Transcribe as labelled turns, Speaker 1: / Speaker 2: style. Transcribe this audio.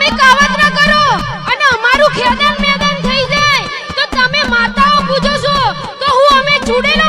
Speaker 1: તમે કાવતરા કરો અને અમારું ખેતર મેદાન થઈ જાય. તો તમે માતાઓ પૂજો છો. તો હું અમે ચૂડેલો